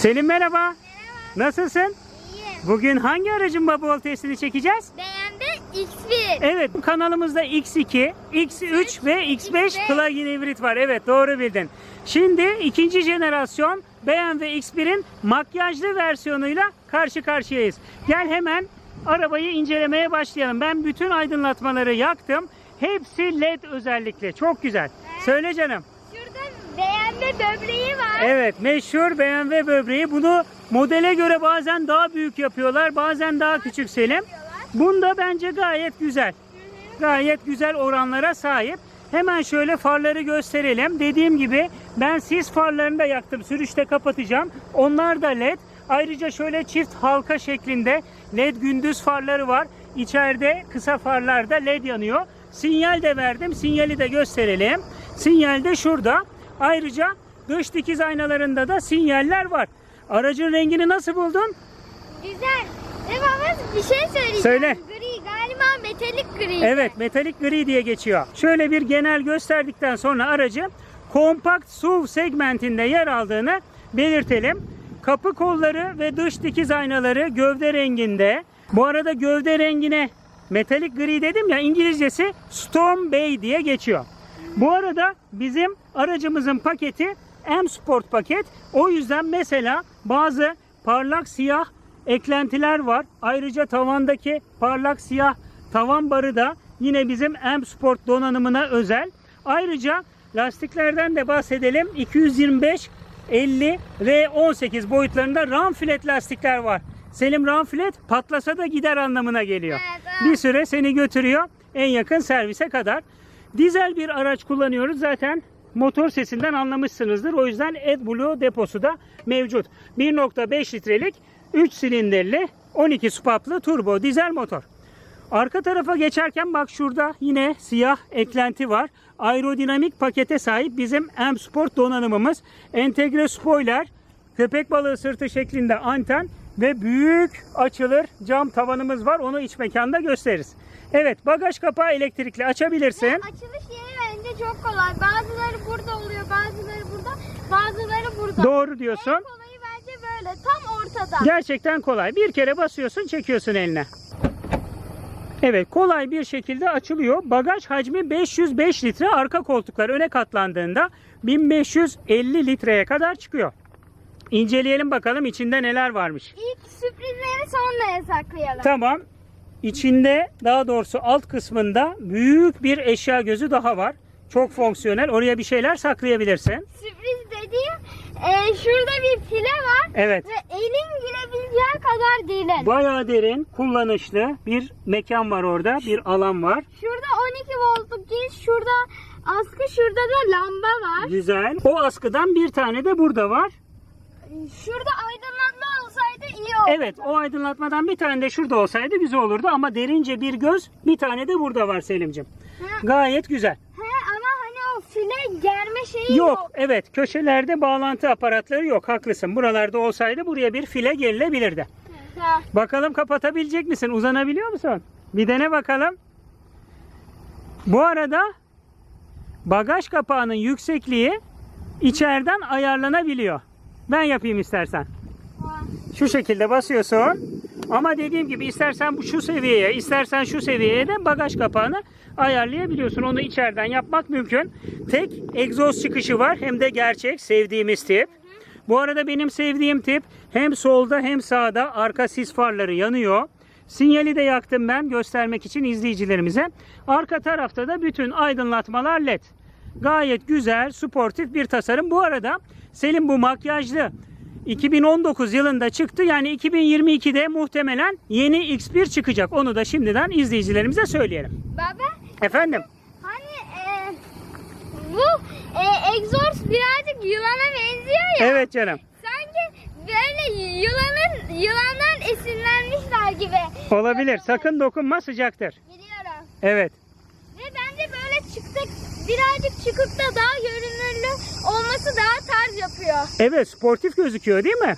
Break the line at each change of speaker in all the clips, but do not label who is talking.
Selim merhaba. Nasılsın?
İyiyim.
Bugün hangi aracın baba testini çekeceğiz?
Beğendi X1.
Evet kanalımızda X2, X3 ve X5
X5.
plug-in hibrit var. Evet doğru bildin. Şimdi ikinci jenerasyon BMW X1'in makyajlı versiyonuyla karşı karşıyayız. Gel hemen arabayı incelemeye başlayalım. Ben bütün aydınlatmaları yaktım. Hepsi LED özellikle. Çok güzel. Söyle canım.
Beğenme böbreği var.
Evet meşhur BMW böbreği. Bunu modele göre bazen daha büyük yapıyorlar. Bazen daha küçük Selim. Bunda bence gayet güzel. Gayet güzel oranlara sahip. Hemen şöyle farları gösterelim. Dediğim gibi ben sis farlarını da yaktım. Sürüşte kapatacağım. Onlar da led. Ayrıca şöyle çift halka şeklinde led gündüz farları var. İçeride kısa farlarda led yanıyor. Sinyal de verdim. Sinyali de gösterelim. Sinyal de şurada. Ayrıca dış dikiz aynalarında da sinyaller var. Aracın rengini nasıl buldun?
Güzel. Ve baba bir şey söyleyeceğim.
Söyle.
Gri galiba metalik gri.
Evet metalik gri diye geçiyor. Şöyle bir genel gösterdikten sonra aracı kompakt SUV segmentinde yer aldığını belirtelim. Kapı kolları ve dış dikiz aynaları gövde renginde. Bu arada gövde rengine metalik gri dedim ya İngilizcesi Storm Bay diye geçiyor. Bu arada bizim aracımızın paketi M Sport paket. O yüzden mesela bazı parlak siyah eklentiler var. Ayrıca tavandaki parlak siyah tavan barı da yine bizim M Sport donanımına özel. Ayrıca lastiklerden de bahsedelim. 225 50 ve 18 boyutlarında ram flat lastikler var. Selim ram flat patlasa da gider anlamına geliyor.
Evet, evet.
Bir süre seni götürüyor en yakın servise kadar. Dizel bir araç kullanıyoruz. Zaten motor sesinden anlamışsınızdır. O yüzden AdBlue deposu da mevcut. 1.5 litrelik 3 silindirli 12 supaplı turbo dizel motor. Arka tarafa geçerken bak şurada yine siyah eklenti var. Aerodinamik pakete sahip bizim M Sport donanımımız. Entegre spoiler, köpek balığı sırtı şeklinde anten ve büyük açılır cam tavanımız var. Onu iç mekanda gösteririz. Evet bagaj kapağı elektrikli açabilirsin.
Açılış yeri bence çok kolay. Bazıları burada oluyor, bazıları burada, bazıları burada.
Doğru diyorsun.
En kolayı bence böyle tam ortada.
Gerçekten kolay. Bir kere basıyorsun çekiyorsun eline. Evet kolay bir şekilde açılıyor. Bagaj hacmi 505 litre. Arka koltuklar öne katlandığında 1550 litreye kadar çıkıyor. İnceleyelim bakalım içinde neler varmış.
İlk sürprizleri sonraya saklayalım.
Tamam. İçinde daha doğrusu alt kısmında büyük bir eşya gözü daha var. Çok fonksiyonel. Oraya bir şeyler saklayabilirsin.
Sürpriz dediğim e, şurada bir file var
Evet.
ve elin girebileceği kadar derin.
Bayağı derin, kullanışlı bir mekan var orada. Bir alan var.
Şurada 12 voltluk giriş, şurada askı, şurada da lamba var.
Güzel. O askıdan bir tane de burada var.
Şurada aydınlatma olsaydı iyi olurdu.
Evet o aydınlatmadan bir tane de şurada olsaydı güzel olurdu ama derince bir göz bir tane de burada var Selim'cim. Gayet güzel.
he, ama hani o file germe şeyi yok.
Yok evet köşelerde bağlantı aparatları yok haklısın. Buralarda olsaydı buraya bir file gelinebilirdi.
Ha,
Bakalım kapatabilecek misin? Uzanabiliyor musun? Bir dene bakalım. Bu arada bagaj kapağının yüksekliği içeriden ayarlanabiliyor. Ben yapayım istersen. Şu şekilde basıyorsun. Ama dediğim gibi istersen bu şu seviyeye, istersen şu seviyeye de bagaj kapağını ayarlayabiliyorsun. Onu içeriden yapmak mümkün. Tek egzoz çıkışı var hem de gerçek sevdiğimiz tip. Bu arada benim sevdiğim tip hem solda hem sağda arka sis farları yanıyor. Sinyali de yaktım ben göstermek için izleyicilerimize. Arka tarafta da bütün aydınlatmalar led. Gayet güzel, sportif bir tasarım. Bu arada Selim bu makyajlı 2019 yılında çıktı. Yani 2022'de muhtemelen yeni X1 çıkacak. Onu da şimdiden izleyicilerimize söyleyelim.
Baba
Efendim?
hani e, bu e, egzoz birazcık yılana benziyor ya.
Evet canım.
Sanki böyle yılanın yılandan esinlenmişler gibi.
Olabilir. Sakın dokunma sıcaktır.
Biliyorum.
Evet.
Ve çıktık birazcık çıkıp da daha görünürlü olması daha tarz yapıyor.
Evet sportif gözüküyor değil mi?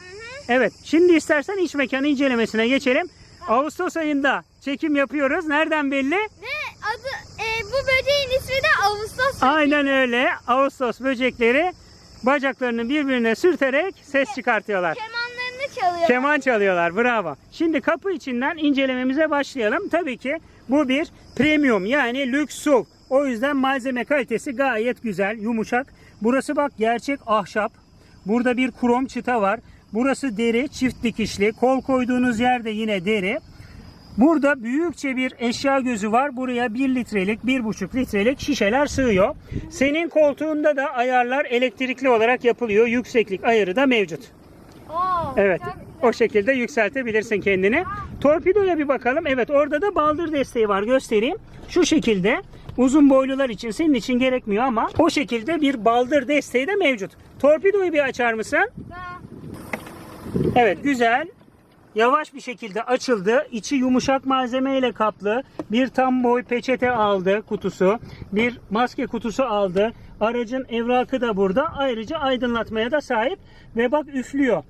Evet. Şimdi istersen iç mekanı incelemesine geçelim. Ağustos ayında çekim yapıyoruz. Nereden belli?
Ve adı e, bu böceğin ismi de Ağustos.
Aynen öyle. Ağustos böcekleri bacaklarını birbirine sürterek ses çıkartıyorlar.
Kemanlarını çalıyor.
Keman çalıyorlar. Bravo. Şimdi kapı içinden incelememize başlayalım. Tabii ki bu bir premium yani lüks SUV. O yüzden malzeme kalitesi gayet güzel, yumuşak. Burası bak gerçek ahşap. Burada bir krom çıta var. Burası deri, çift dikişli. Kol koyduğunuz yerde yine deri. Burada büyükçe bir eşya gözü var. Buraya 1 litrelik, 1,5 litrelik şişeler sığıyor. Senin koltuğunda da ayarlar elektrikli olarak yapılıyor. Yükseklik ayarı da mevcut.
Oo,
Evet. O şekilde yükseltebilirsin kendini. Torpidoya bir bakalım. Evet orada da baldır desteği var. Göstereyim. Şu şekilde uzun boylular için senin için gerekmiyor ama o şekilde bir baldır desteği de mevcut. Torpidoyu bir açar mısın? Evet güzel. Yavaş bir şekilde açıldı. İçi yumuşak malzeme ile kaplı. Bir tam boy peçete aldı kutusu. Bir maske kutusu aldı. Aracın evrakı da burada. Ayrıca aydınlatmaya da sahip. Ve bak üflüyor.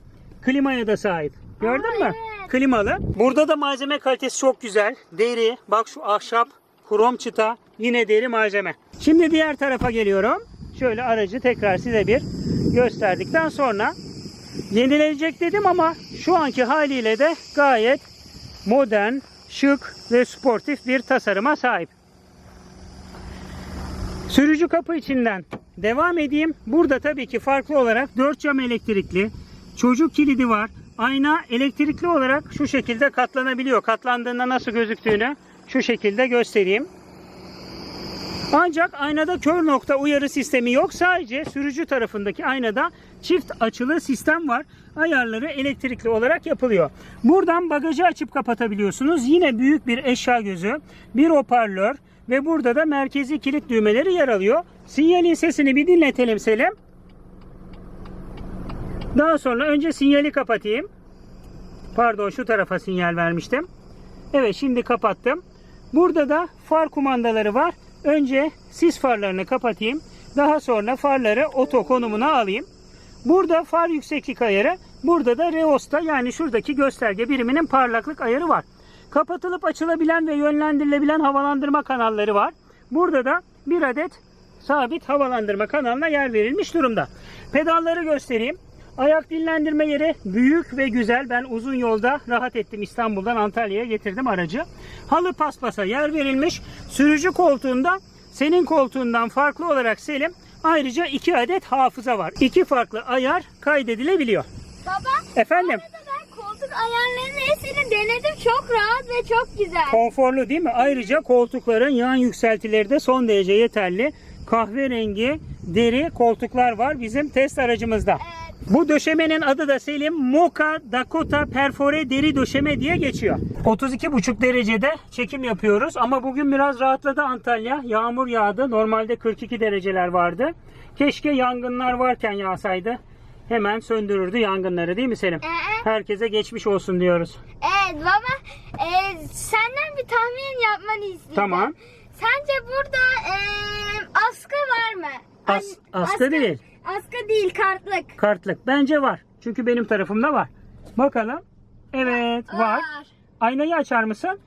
Klimaya da sahip. Gördün mü? Klimalı. Burada da malzeme kalitesi çok güzel. Deri. Bak şu ahşap. Krom çıta. Yine deri malzeme. Şimdi diğer tarafa geliyorum. Şöyle aracı tekrar size bir gösterdikten sonra yenilenecek dedim ama şu anki haliyle de gayet modern, şık ve sportif bir tasarıma sahip. Sürücü kapı içinden devam edeyim. Burada tabii ki farklı olarak 4 cam elektrikli, çocuk kilidi var. Ayna elektrikli olarak şu şekilde katlanabiliyor. Katlandığında nasıl gözüktüğünü şu şekilde göstereyim. Ancak aynada kör nokta uyarı sistemi yok. Sadece sürücü tarafındaki aynada çift açılı sistem var. Ayarları elektrikli olarak yapılıyor. Buradan bagajı açıp kapatabiliyorsunuz. Yine büyük bir eşya gözü, bir hoparlör ve burada da merkezi kilit düğmeleri yer alıyor. Sinyalin sesini bir dinletelim Selim. Daha sonra önce sinyali kapatayım. Pardon şu tarafa sinyal vermiştim. Evet şimdi kapattım. Burada da far kumandaları var. Önce sis farlarını kapatayım. Daha sonra farları oto konumuna alayım. Burada far yükseklik ayarı. Burada da reosta yani şuradaki gösterge biriminin parlaklık ayarı var. Kapatılıp açılabilen ve yönlendirilebilen havalandırma kanalları var. Burada da bir adet sabit havalandırma kanalına yer verilmiş durumda. Pedalları göstereyim. Ayak dinlendirme yeri büyük ve güzel. Ben uzun yolda rahat ettim. İstanbul'dan Antalya'ya getirdim aracı. Halı paspasa yer verilmiş. Sürücü koltuğunda senin koltuğundan farklı olarak Selim ayrıca iki adet hafıza var. İki farklı ayar kaydedilebiliyor.
Baba,
Efendim?
ben koltuk ayarlarını hepsini denedim. Çok rahat ve çok güzel.
Konforlu değil mi? Ayrıca koltukların yan yükseltileri de son derece yeterli. Kahverengi deri koltuklar var bizim test aracımızda.
Evet.
Bu döşemenin adı da Selim Mocha Dakota Perfore deri döşeme diye geçiyor. 32,5 derecede çekim yapıyoruz ama bugün biraz rahatladı Antalya. Yağmur yağdı. Normalde 42 dereceler vardı. Keşke yangınlar varken yağsaydı. Hemen söndürürdü yangınları değil mi Selim?
Ee?
Herkese geçmiş olsun diyoruz.
Evet baba, e, senden bir tahmin yapmanı istiyorum.
Tamam.
Sence burada e, askı var mı?
As-
An-
askı değil.
Askı değil, kartlık.
Kartlık. Bence var. Çünkü benim tarafımda var. Bakalım. Evet var. Aynayı açar mısın?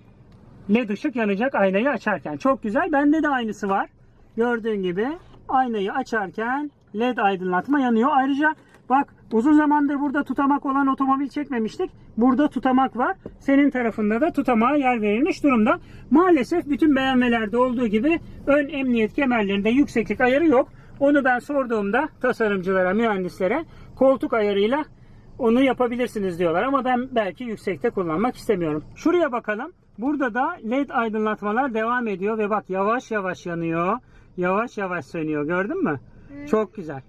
LED ışık yanacak aynayı açarken. Çok güzel. Bende de aynısı var. Gördüğün gibi aynayı açarken LED aydınlatma yanıyor. Ayrıca bak uzun zamandır burada tutamak olan otomobil çekmemiştik. Burada tutamak var. Senin tarafında da tutamağa yer verilmiş durumda. Maalesef bütün BMW'lerde olduğu gibi ön emniyet kemerlerinde yükseklik ayarı yok. Onu ben sorduğumda tasarımcılara, mühendislere koltuk ayarıyla onu yapabilirsiniz diyorlar ama ben belki yüksekte kullanmak istemiyorum. Şuraya bakalım. Burada da led aydınlatmalar devam ediyor ve bak yavaş yavaş yanıyor. Yavaş yavaş sönüyor. Gördün mü? Çok güzel.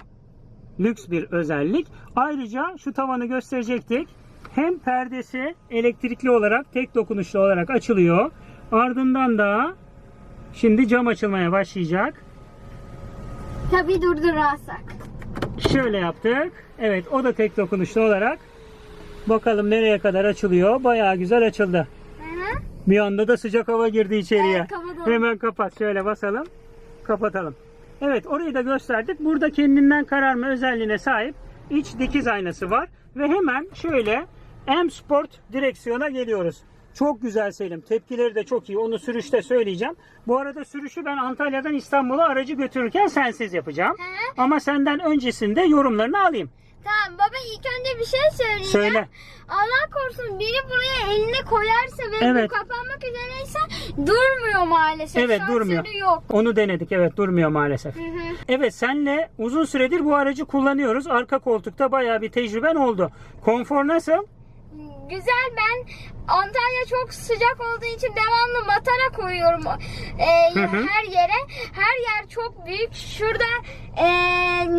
Lüks bir özellik. Ayrıca şu tavanı gösterecektik. Hem perdesi elektrikli olarak tek dokunuşlu olarak açılıyor. Ardından da şimdi cam açılmaya başlayacak.
Tabii durdurarsak.
Şöyle yaptık. Evet o da tek dokunuşlu olarak. Bakalım nereye kadar açılıyor. Bayağı güzel açıldı.
Hı hı.
Bir anda da sıcak hava girdi içeriye.
Evet, kapatalım.
Hemen kapat. Şöyle basalım. Kapatalım. Evet orayı da gösterdik. Burada kendinden kararma özelliğine sahip iç dikiz aynası var. Ve hemen şöyle M Sport direksiyona geliyoruz. Çok güzel Selim. Tepkileri de çok iyi. Onu sürüşte söyleyeceğim. Bu arada sürüşü ben Antalya'dan İstanbul'a aracı götürürken sensiz yapacağım.
Hı.
Ama senden öncesinde yorumlarını alayım.
Tamam baba ilk önce bir şey söyleyeceğim.
Söyle.
Allah korusun biri buraya elini koyarsa ve
Evet.
bu kapanmak üzereyse durmuyor maalesef.
Evet
Şansölye
durmuyor.
yok.
Onu denedik. Evet durmuyor maalesef.
Hı hı.
Evet senle uzun süredir bu aracı kullanıyoruz. Arka koltukta bayağı bir tecrüben oldu. Konfor nasıl?
Güzel ben Antalya çok sıcak olduğu için devamlı matara koyuyorum e,
Hı hı.
her yere. Her yer çok büyük. Şurada e,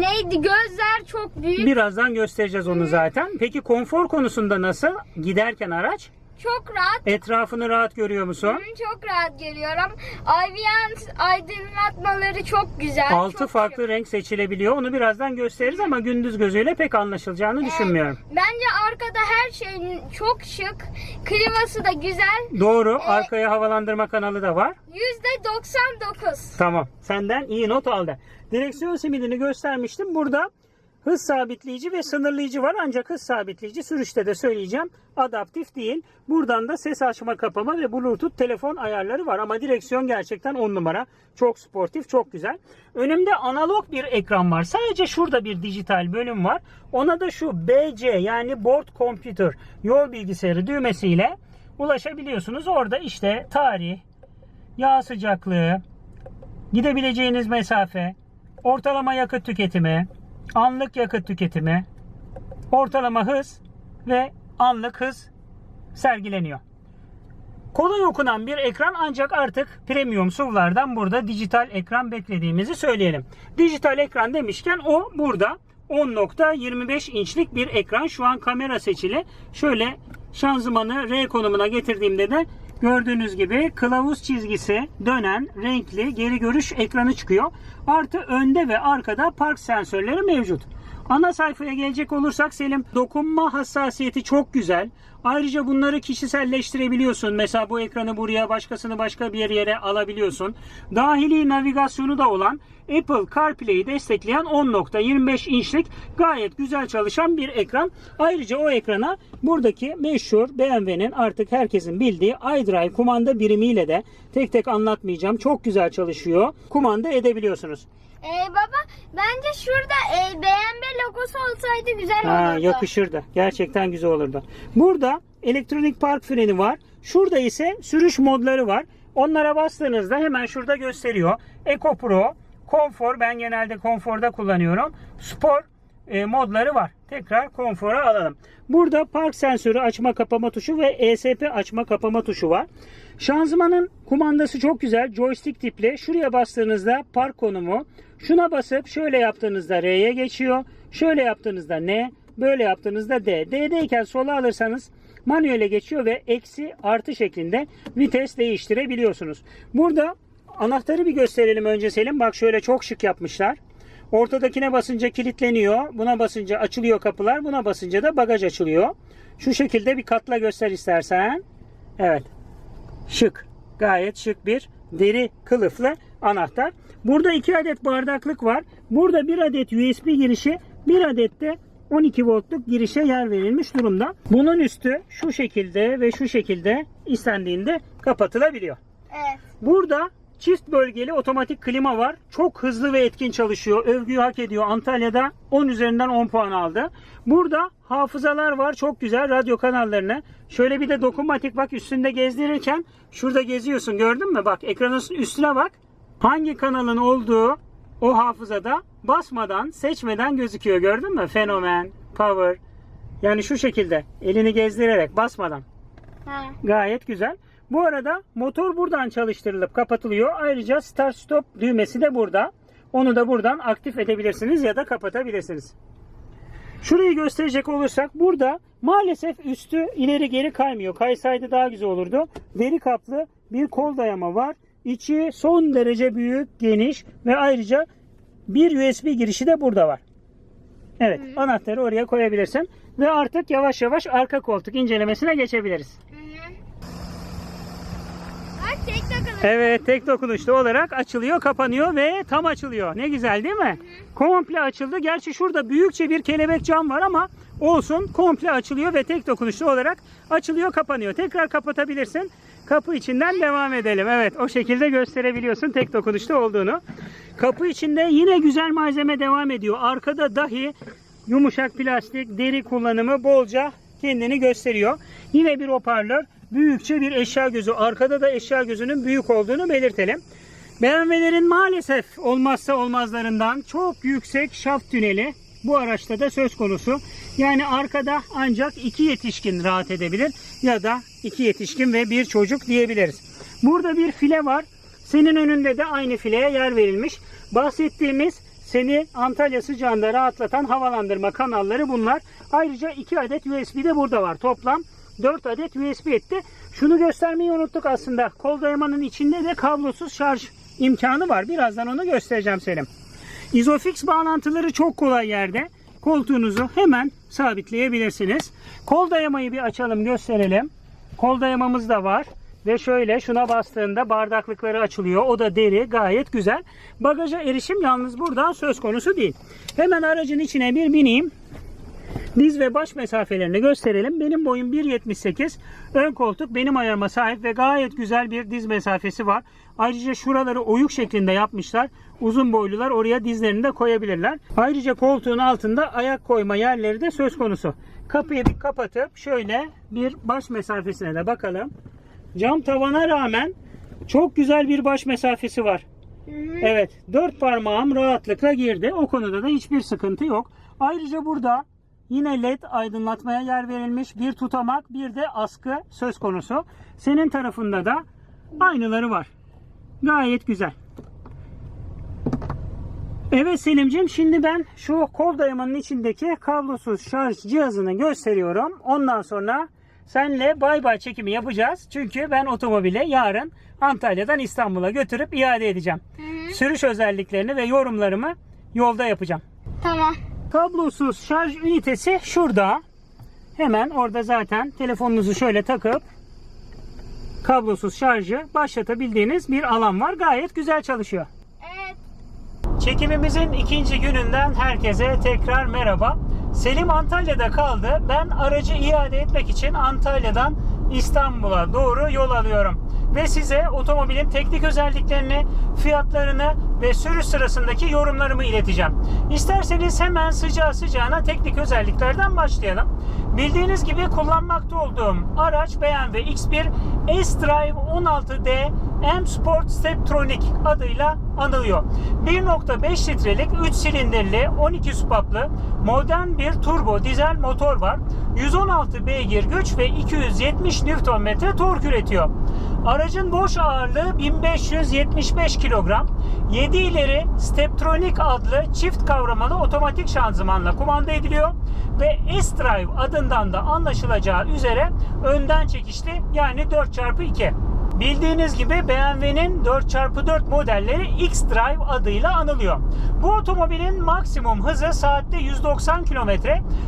neydi gözler çok büyük.
Birazdan göstereceğiz onu zaten. Peki konfor konusunda nasıl? Giderken araç
Çok rahat.
etrafını rahat görüyor musun?
Hı, Çok rahat görüyorum. Ambiyans aydınlatmaları çok güzel.
Altı
çok
farklı
şık.
renk seçilebiliyor. Onu birazdan gösteririz ama gündüz gözüyle pek anlaşılacağını düşünmüyorum.
Bence arkada her şey çok şık. Kliması da güzel.
Doğru. Arkaya havalandırma kanalı da var.
Yüzde 99.
Tamam. Senden iyi not aldı. Direksiyon simidini göstermiştim. Burada hız sabitleyici ve sınırlayıcı var. Ancak hız sabitleyici sürüşte de söyleyeceğim. Adaptif değil. Buradan da ses açma kapama ve bluetooth telefon ayarları var. Ama direksiyon gerçekten 10 numara. Çok sportif, çok güzel. Önümde analog bir ekran var. Sadece şurada bir dijital bölüm var. Ona da şu BC yani Board Computer yol bilgisayarı düğmesiyle ulaşabiliyorsunuz. Orada işte tarih, yağ sıcaklığı, gidebileceğiniz mesafe, ortalama yakıt tüketimi, anlık yakıt tüketimi, ortalama hız ve anlık hız sergileniyor. Kolay okunan bir ekran ancak artık premium SUV'lardan burada dijital ekran beklediğimizi söyleyelim. Dijital ekran demişken o burada 10.25 inçlik bir ekran. Şu an kamera seçili. Şöyle şanzımanı R konumuna getirdiğimde de gördüğünüz gibi kılavuz çizgisi dönen renkli geri görüş ekranı çıkıyor. Artı önde ve arkada park sensörleri mevcut. Ana sayfaya gelecek olursak Selim dokunma hassasiyeti çok güzel. Ayrıca bunları kişiselleştirebiliyorsun. Mesela bu ekranı buraya başkasını başka bir yere alabiliyorsun. Dahili navigasyonu da olan Apple CarPlay'i destekleyen 10.25 inçlik gayet güzel çalışan bir ekran. Ayrıca o ekrana buradaki meşhur BMW'nin artık herkesin bildiği iDrive kumanda birimiyle de tek tek anlatmayacağım. Çok güzel çalışıyor. Kumanda edebiliyorsunuz.
Ee, baba bence şurada e, BMW logosu olsaydı güzel
Ha,
olurdu.
yakışırdı. Gerçekten güzel olurdu. Burada elektronik park freni var. Şurada ise sürüş modları var. Onlara bastığınızda hemen şurada gösteriyor. Eco Pro, Konfor ben genelde konforda kullanıyorum. Spor e, modları var. Tekrar konfora alalım. Burada park sensörü açma kapama tuşu ve ESP açma kapama tuşu var. Şanzımanın kumandası çok güzel. Joystick tipli. Şuraya bastığınızda park konumu. Şuna basıp şöyle yaptığınızda R'ye geçiyor. Şöyle yaptığınızda N. Böyle yaptığınızda D. D'deyken sola alırsanız manuele geçiyor ve eksi artı şeklinde vites değiştirebiliyorsunuz. Burada anahtarı bir gösterelim önce Selim. Bak şöyle çok şık yapmışlar. Ortadakine basınca kilitleniyor. Buna basınca açılıyor kapılar. Buna basınca da bagaj açılıyor. Şu şekilde bir katla göster istersen. Evet. Şık. Gayet şık bir deri kılıflı anahtar. Burada iki adet bardaklık var. Burada bir adet USB girişi, bir adet de 12 voltluk girişe yer verilmiş durumda. Bunun üstü şu şekilde ve şu şekilde istendiğinde kapatılabiliyor.
Evet.
Burada çift bölgeli otomatik klima var. Çok hızlı ve etkin çalışıyor. Övgüyü hak ediyor. Antalya'da 10 üzerinden 10 puan aldı. Burada hafızalar var. Çok güzel radyo kanallarını. Şöyle bir de dokunmatik bak üstünde gezdirirken şurada geziyorsun gördün mü? Bak ekranın üstüne bak. Hangi kanalın olduğu o hafızada basmadan, seçmeden gözüküyor. Gördün mü? Fenomen, Power. Yani şu şekilde elini gezdirerek basmadan.
Ha.
Gayet güzel. Bu arada motor buradan çalıştırılıp kapatılıyor. Ayrıca start stop düğmesi de burada. Onu da buradan aktif edebilirsiniz ya da kapatabilirsiniz. Şurayı gösterecek olursak burada maalesef üstü ileri geri kaymıyor. Kaysaydı daha güzel olurdu. Deri kaplı bir kol dayama var. İçi son derece büyük, geniş ve ayrıca bir USB girişi de burada var. Evet, anahtarı oraya koyabilirsin ve artık yavaş yavaş arka koltuk incelemesine geçebiliriz.
Hı hı. Tek takılı.
Evet tek dokunuşlu olarak açılıyor, kapanıyor ve tam açılıyor. Ne güzel değil mi? Komple açıldı. Gerçi şurada büyükçe bir kelebek cam var ama olsun komple açılıyor ve tek dokunuşlu olarak açılıyor kapanıyor. Tekrar kapatabilirsin. Kapı içinden devam edelim. Evet o şekilde gösterebiliyorsun tek dokunuşlu olduğunu. Kapı içinde yine güzel malzeme devam ediyor. Arkada dahi yumuşak plastik, deri kullanımı bolca kendini gösteriyor. Yine bir hoparlör, büyükçe bir eşya gözü. Arkada da eşya gözünün büyük olduğunu belirtelim. BMW'lerin maalesef olmazsa olmazlarından çok yüksek şaft tüneli bu araçta da söz konusu. Yani arkada ancak iki yetişkin rahat edebilir ya da iki yetişkin ve bir çocuk diyebiliriz. Burada bir file var. Senin önünde de aynı fileye yer verilmiş. Bahsettiğimiz seni Antalya sıcağında rahatlatan havalandırma kanalları bunlar. Ayrıca 2 adet USB de burada var. Toplam 4 adet USB etti. Şunu göstermeyi unuttuk aslında. Kol dayamanın içinde de kablosuz şarj imkanı var. Birazdan onu göstereceğim Selim. Isofix bağlantıları çok kolay yerde. Koltuğunuzu hemen sabitleyebilirsiniz. Kol dayamayı bir açalım gösterelim. Kol dayamamız da var. Ve şöyle şuna bastığında bardaklıkları açılıyor. O da deri gayet güzel. Bagaja erişim yalnız buradan söz konusu değil. Hemen aracın içine bir bineyim. Diz ve baş mesafelerini gösterelim. Benim boyum 1.78. Ön koltuk benim ayarıma sahip ve gayet güzel bir diz mesafesi var. Ayrıca şuraları oyuk şeklinde yapmışlar. Uzun boylular oraya dizlerini de koyabilirler. Ayrıca koltuğun altında ayak koyma yerleri de söz konusu. Kapıyı bir kapatıp şöyle bir baş mesafesine de bakalım. Cam tavana rağmen çok güzel bir baş mesafesi var. Evet, dört parmağım rahatlıkla girdi. O konuda da hiçbir sıkıntı yok. Ayrıca burada yine led aydınlatmaya yer verilmiş bir tutamak, bir de askı söz konusu. Senin tarafında da aynıları var. Gayet güzel. Evet Selim'ciğim şimdi ben şu kol dayamanın içindeki kablosuz şarj cihazını gösteriyorum. Ondan sonra senle bay bay çekimi yapacağız. Çünkü ben otomobile yarın Antalya'dan İstanbul'a götürüp iade edeceğim. Sürüş özelliklerini ve yorumlarımı yolda yapacağım.
Tamam.
Kablosuz şarj ünitesi şurada. Hemen orada zaten telefonunuzu şöyle takıp kablosuz şarjı başlatabildiğiniz bir alan var. Gayet güzel çalışıyor.
Evet.
Çekimimizin ikinci gününden herkese tekrar merhaba. Selim Antalya'da kaldı. Ben aracı iade etmek için Antalya'dan İstanbul'a doğru yol alıyorum. Ve size otomobilin teknik özelliklerini, fiyatlarını ve sürüş sırasındaki yorumlarımı ileteceğim. İsterseniz hemen sıcağı sıcağına teknik özelliklerden başlayalım. Bildiğiniz gibi kullanmakta olduğum araç BMW X1 S-Drive 16D M Sport Steptronic adıyla anılıyor. 1.5 litrelik 3 silindirli 12 supaplı modern bir turbo dizel motor var. 116 beygir güç ve 270 Nm tork üretiyor. Aracın boş ağırlığı 1575 kilogram. 7 ileri Steptronic adlı çift kavramalı otomatik şanzımanla kumanda ediliyor ve S-Drive adından da anlaşılacağı üzere önden çekişli yani 4x2. Bildiğiniz gibi BMW'nin 4x4 modelleri X-Drive adıyla anılıyor. Bu otomobilin maksimum hızı saatte 190 km,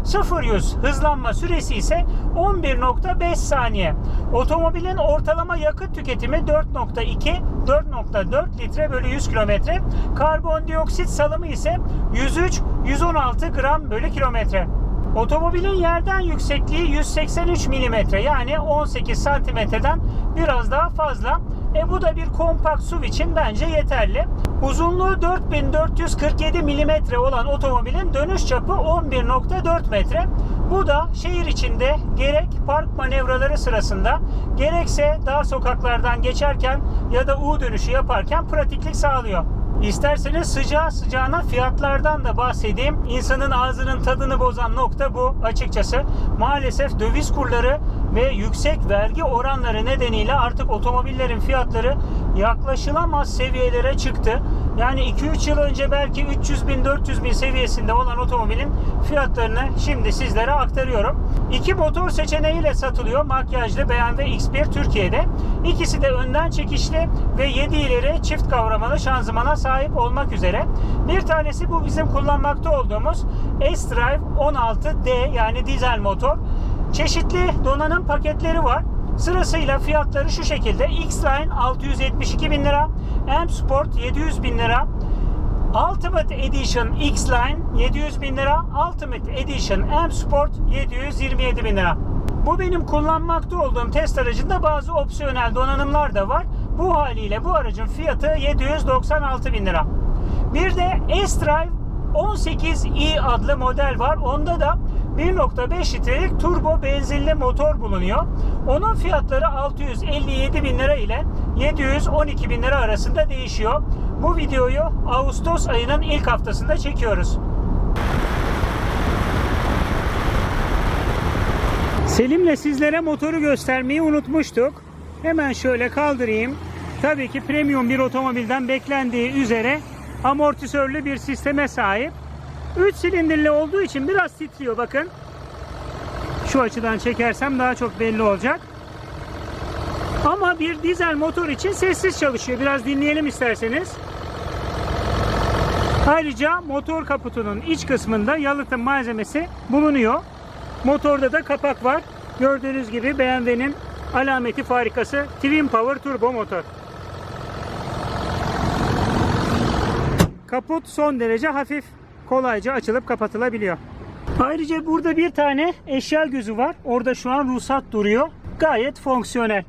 0-100 hızlanma süresi ise 11.5 saniye. Otomobilin ortalama yakıt tüketimi 4.2 4.4 litre bölü 100 kilometre. Karbondioksit salımı ise 103-116 gram bölü kilometre. Otomobilin yerden yüksekliği 183 mm yani 18 santimetreden biraz daha fazla. E bu da bir kompakt SUV için bence yeterli. Uzunluğu 4447 mm olan otomobilin dönüş çapı 11.4 metre. Bu da şehir içinde gerek park manevraları sırasında gerekse dar sokaklardan geçerken ya da U dönüşü yaparken pratiklik sağlıyor. İsterseniz sıcağı sıcağına fiyatlardan da bahsedeyim. İnsanın ağzının tadını bozan nokta bu açıkçası. Maalesef döviz kurları ve yüksek vergi oranları nedeniyle artık otomobillerin fiyatları yaklaşılamaz seviyelere çıktı. Yani 2-3 yıl önce belki 300 bin 400 bin seviyesinde olan otomobilin fiyatlarını şimdi sizlere aktarıyorum. İki motor seçeneğiyle satılıyor makyajlı BMW X1 Türkiye'de. İkisi de önden çekişli ve 7 ileri çift kavramalı şanzımana sahip olmak üzere. Bir tanesi bu bizim kullanmakta olduğumuz S-Drive 16D yani dizel motor. Çeşitli donanım paketleri var. Sırasıyla fiyatları şu şekilde. X-Line 672 bin lira, M Sport 700 bin lira, Ultimate Edition X-Line 700 bin lira. Ultimate Edition M Sport 727 bin lira. Bu benim kullanmakta olduğum test aracında bazı opsiyonel donanımlar da var. Bu haliyle bu aracın fiyatı 796 bin lira. Bir de S-Drive 18i adlı model var. Onda da 1.5 litrelik turbo benzinli motor bulunuyor. Onun fiyatları 657 bin lira ile 712 bin lira arasında değişiyor. Bu videoyu Ağustos ayının ilk haftasında çekiyoruz. Selim'le sizlere motoru göstermeyi unutmuştuk. Hemen şöyle kaldırayım. Tabii ki premium bir otomobilden beklendiği üzere amortisörlü bir sisteme sahip. 3 silindirli olduğu için biraz titriyor bakın. Şu açıdan çekersem daha çok belli olacak. Ama bir dizel motor için sessiz çalışıyor. Biraz dinleyelim isterseniz. Ayrıca motor kaputunun iç kısmında yalıtım malzemesi bulunuyor. Motorda da kapak var. Gördüğünüz gibi BMW'nin alameti farikası Twin Power Turbo motor. Kaput son derece hafif. Kolayca açılıp kapatılabiliyor. Ayrıca burada bir tane eşya gözü var. Orada şu an ruhsat duruyor. Gayet fonksiyonel.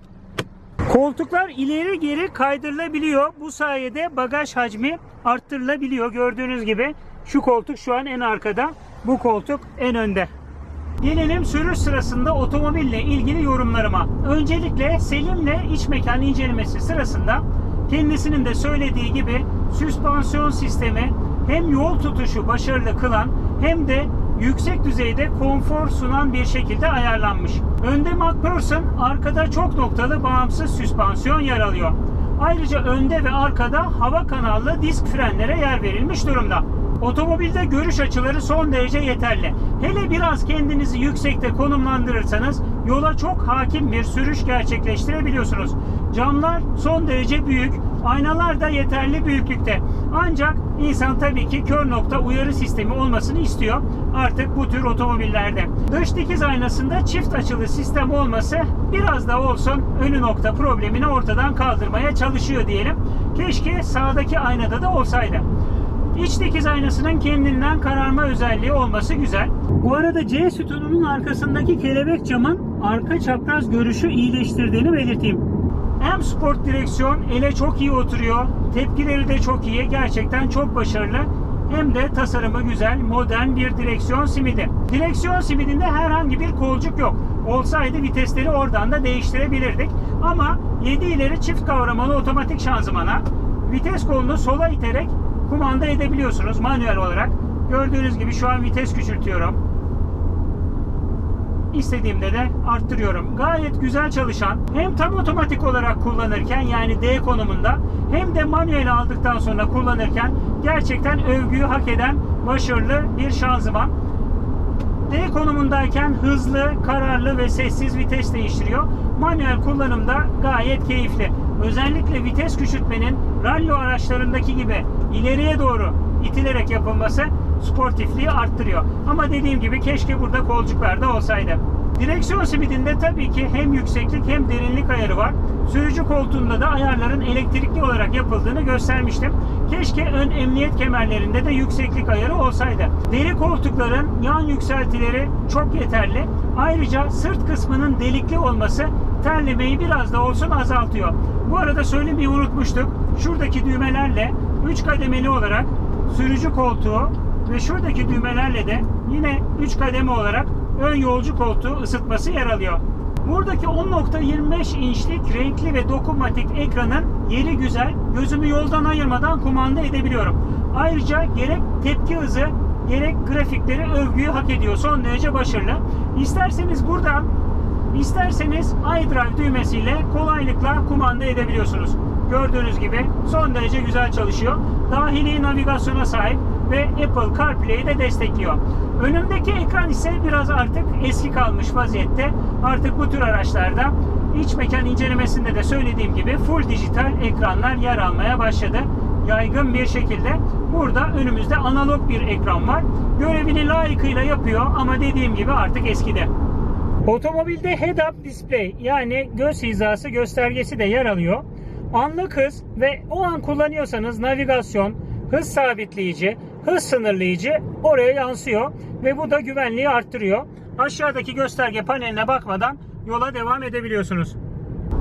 Koltuklar ileri geri kaydırılabiliyor. Bu sayede bagaj hacmi arttırılabiliyor. Gördüğünüz gibi şu koltuk şu an en arkada. Bu koltuk en önde. Gelelim sürüş sırasında otomobille ilgili yorumlarıma. Öncelikle Selim'le iç mekan incelemesi sırasında kendisinin de söylediği gibi süspansiyon sistemi hem yol tutuşu başarılı kılan hem de yüksek düzeyde konfor sunan bir şekilde ayarlanmış. Önde McPherson, arkada çok noktalı bağımsız süspansiyon yer alıyor. Ayrıca önde ve arkada hava kanallı disk frenlere yer verilmiş durumda. Otomobilde görüş açıları son derece yeterli. Hele biraz kendinizi yüksekte konumlandırırsanız yola çok hakim bir sürüş gerçekleştirebiliyorsunuz. Camlar son derece büyük, aynalar da yeterli büyüklükte. Ancak insan tabii ki kör nokta uyarı sistemi olmasını istiyor artık bu tür otomobillerde. Dış dikiz aynasında çift açılı sistem olması biraz da olsun önü nokta problemini ortadan kaldırmaya çalışıyor diyelim. Keşke sağdaki aynada da olsaydı. İç dikiz aynasının kendinden kararma özelliği olması güzel. Bu arada C sütununun arkasındaki kelebek camın arka çapraz görüşü iyileştirdiğini belirteyim. M Sport direksiyon ele çok iyi oturuyor. Tepkileri de çok iyi. Gerçekten çok başarılı. Hem de tasarımı güzel, modern bir direksiyon simidi. Direksiyon simidinde herhangi bir kolcuk yok. Olsaydı vitesleri oradan da değiştirebilirdik. Ama 7 ileri çift kavramalı otomatik şanzımana vites kolunu sola iterek kumanda edebiliyorsunuz manuel olarak. Gördüğünüz gibi şu an vites küçültüyorum. İstediğimde de arttırıyorum. Gayet güzel çalışan hem tam otomatik olarak kullanırken yani D konumunda hem de manuel aldıktan sonra kullanırken gerçekten övgüyü hak eden başarılı bir şanzıman. D konumundayken hızlı, kararlı ve sessiz vites değiştiriyor. Manuel kullanımda gayet keyifli. Özellikle vites küçültmenin rallo araçlarındaki gibi ileriye doğru itilerek yapılması sportifliği arttırıyor. Ama dediğim gibi keşke burada kolcuklar da olsaydı. Direksiyon simidinde tabii ki hem yükseklik hem derinlik ayarı var. Sürücü koltuğunda da ayarların elektrikli olarak yapıldığını göstermiştim. Keşke ön emniyet kemerlerinde de yükseklik ayarı olsaydı. Deri koltukların yan yükseltileri çok yeterli. Ayrıca sırt kısmının delikli olması terlemeyi biraz da olsun azaltıyor. Bu arada söylemeyi unutmuştuk. Şuradaki düğmelerle 3 kademeli olarak sürücü koltuğu ve şuradaki düğmelerle de yine 3 kademe olarak ön yolcu koltuğu ısıtması yer alıyor. Buradaki 10.25 inçlik renkli ve dokunmatik ekranın yeri güzel. Gözümü yoldan ayırmadan kumanda edebiliyorum. Ayrıca gerek tepki hızı gerek grafikleri övgüyü hak ediyor. Son derece başarılı. İsterseniz buradan isterseniz iDrive düğmesiyle kolaylıkla kumanda edebiliyorsunuz. Gördüğünüz gibi son derece güzel çalışıyor. Dahili navigasyona sahip ve Apple CarPlay'i de destekliyor. Önümdeki ekran ise biraz artık eski kalmış vaziyette. Artık bu tür araçlarda iç mekan incelemesinde de söylediğim gibi full dijital ekranlar yer almaya başladı. Yaygın bir şekilde. Burada önümüzde analog bir ekran var. Görevini layıkıyla yapıyor ama dediğim gibi artık eskide. Otomobilde head-up display yani göz hizası göstergesi de yer alıyor. Anlık hız ve o an kullanıyorsanız navigasyon, hız sabitleyici, hız sınırlayıcı oraya yansıyor ve bu da güvenliği arttırıyor. Aşağıdaki gösterge paneline bakmadan yola devam edebiliyorsunuz.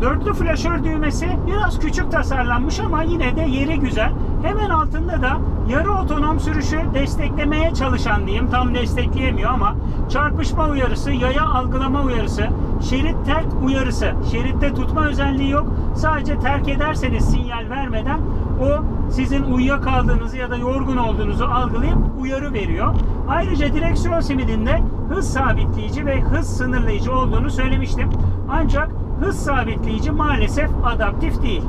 Dörtlü flaşör düğmesi biraz küçük tasarlanmış ama yine de yeri güzel. Hemen altında da yarı otonom sürüşü desteklemeye çalışan diyeyim. Tam destekleyemiyor ama çarpışma uyarısı, yaya algılama uyarısı, şerit terk uyarısı. Şeritte tutma özelliği yok. Sadece terk ederseniz sinyal vermeden o sizin uyuyakaldığınızı ya da yorgun olduğunuzu algılayıp uyarı veriyor. Ayrıca direksiyon simidinde hız sabitleyici ve hız sınırlayıcı olduğunu söylemiştim. Ancak hız sabitleyici maalesef adaptif değil.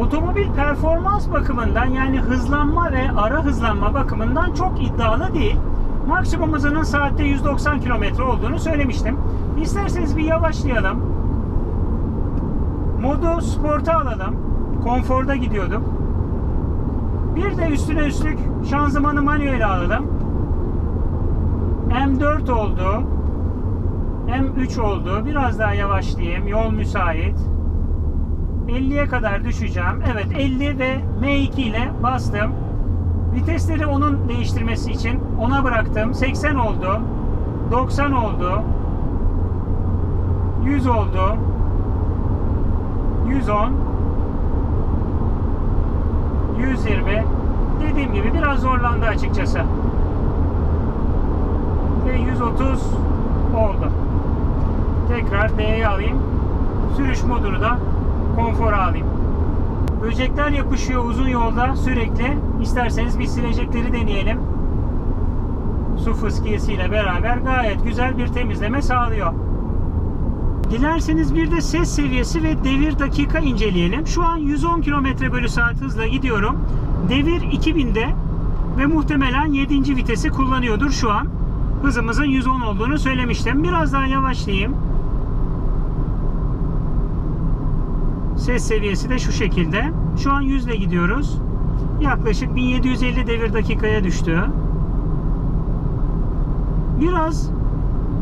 Otomobil performans bakımından yani hızlanma ve ara hızlanma bakımından çok iddialı değil. Maksimum hızının saatte 190 km olduğunu söylemiştim. İsterseniz bir yavaşlayalım. Modu sporta alalım. Konforda gidiyorduk. Bir de üstüne üstlük şanzımanı manuel alalım. M4 oldu. M3 oldu. Biraz daha yavaşlayayım. Yol müsait. 50'ye kadar düşeceğim. Evet 50 ve M2 ile bastım. Vitesleri onun değiştirmesi için ona bıraktım. 80 oldu. 90 oldu. 100 oldu. 110 120 Dediğim gibi biraz zorlandı açıkçası. Ve 130 oldu. Tekrar D'ye alayım. Sürüş modunu da konfora alayım. Böcekler yapışıyor uzun yolda sürekli. İsterseniz bir silecekleri deneyelim. Su fıskiyesiyle beraber gayet güzel bir temizleme sağlıyor. Dilerseniz bir de ses seviyesi ve devir dakika inceleyelim. Şu an 110 km bölü saat hızla gidiyorum. Devir 2000'de ve muhtemelen 7. vitesi kullanıyordur şu an. Hızımızın 110 olduğunu söylemiştim. Biraz daha yavaşlayayım. Ses seviyesi de şu şekilde. Şu an 100 ile gidiyoruz. Yaklaşık 1750 devir dakikaya düştü. Biraz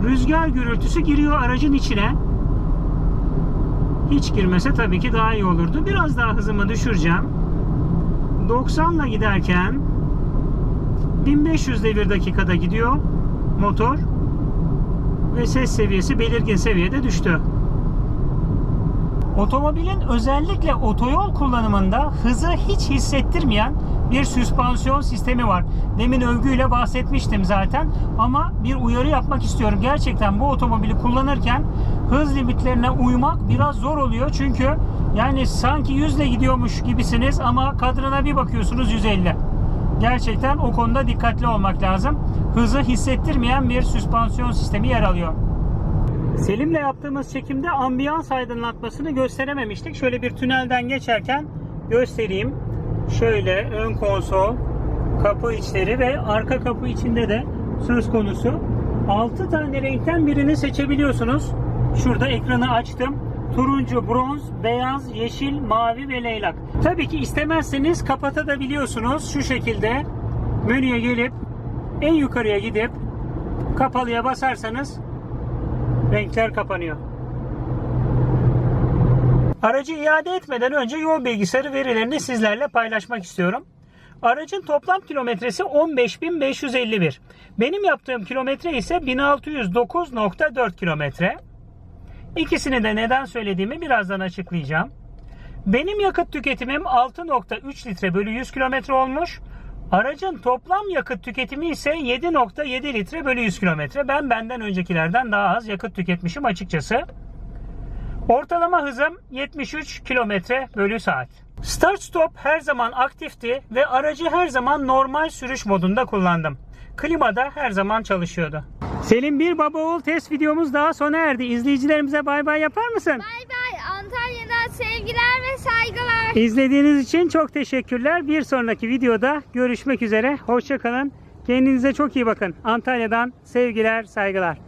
rüzgar gürültüsü giriyor aracın içine. Hiç girmese tabii ki daha iyi olurdu. Biraz daha hızımı düşüreceğim. 90 ile giderken 1500 devir dakikada gidiyor motor ve ses seviyesi belirgin seviyede düştü. Otomobilin özellikle otoyol kullanımında hızı hiç hissettirmeyen bir süspansiyon sistemi var. Demin övgüyle bahsetmiştim zaten ama bir uyarı yapmak istiyorum. Gerçekten bu otomobili kullanırken hız limitlerine uymak biraz zor oluyor. Çünkü yani sanki 100 ile gidiyormuş gibisiniz ama kadrına bir bakıyorsunuz 150. Gerçekten o konuda dikkatli olmak lazım. Hızı hissettirmeyen bir süspansiyon sistemi yer alıyor. Selim'le yaptığımız çekimde ambiyans aydınlatmasını gösterememiştik. Şöyle bir tünelden geçerken göstereyim. Şöyle ön konsol, kapı içleri ve arka kapı içinde de söz konusu. 6 tane renkten birini seçebiliyorsunuz. Şurada ekranı açtım. Turuncu, bronz, beyaz, yeşil, mavi ve leylak. Tabii ki istemezseniz kapatabiliyorsunuz. Şu şekilde menüye gelip en yukarıya gidip kapalıya basarsanız renkler kapanıyor. Aracı iade etmeden önce yol bilgisayarı verilerini sizlerle paylaşmak istiyorum. Aracın toplam kilometresi 15.551. Benim yaptığım kilometre ise 1609.4 kilometre. İkisini de neden söylediğimi birazdan açıklayacağım. Benim yakıt tüketimim 6.3 litre bölü 100 kilometre olmuş. Aracın toplam yakıt tüketimi ise 7.7 litre bölü 100 kilometre. Ben benden öncekilerden daha az yakıt tüketmişim açıkçası. Ortalama hızım 73 kilometre bölü saat. Start stop her zaman aktifti ve aracı her zaman normal sürüş modunda kullandım. Klima da her zaman çalışıyordu. Selim bir baba oğul test videomuz daha sona erdi. İzleyicilerimize bay bay yapar mısın?
Bay bay Antalya'dan sevgiler ve saygılar.
İzlediğiniz için çok teşekkürler. Bir sonraki videoda görüşmek üzere. Hoşçakalın. Kendinize çok iyi bakın. Antalya'dan sevgiler, saygılar.